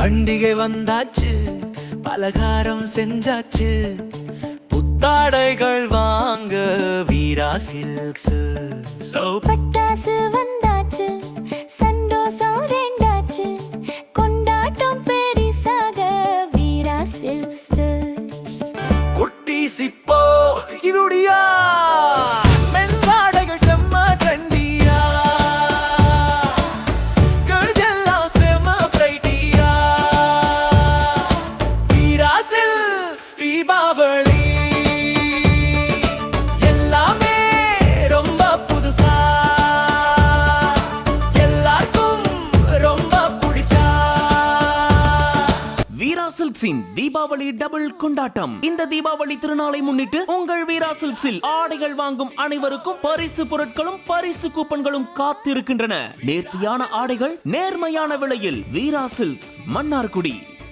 பண்டிகை வந்தாச்சு பலகாரம் செஞ்சாச்சு. புத்தாடைகள் வாங்க வீரா சில்க்ஸ். பட்டாசு வந்தாச்சு சந்தோஷம் ரெண்டாச்சு. கொண்டாட்டம் பெரிசாக வீரா சில்க்ஸ். குட்டீஸ் இப்போ இருடியா? தீபாவளி. எல்லாமே ரொம்ப புதுசா. எல்லாருக்கும் ரொம்ப பிடிச்சா. வீரா சில்க்ஸின் தீபாவளி டபுள் கொண்டாட்டம். இந்த தீபாவளி திருநாளை முன்னிட்டு உங்கள் வீரா சில்க்ஸில் ஆடைகள் வாங்கும் அனைவருக்கும் பரிசு பொருட்களும் பரிசு கூப்பன்களும் காத்திருக்கின்றன. நேர்த்தியான ஆடைகள் நேர்மையான விலையில் வீரா சில்க்ஸ் மன்னார்குடி.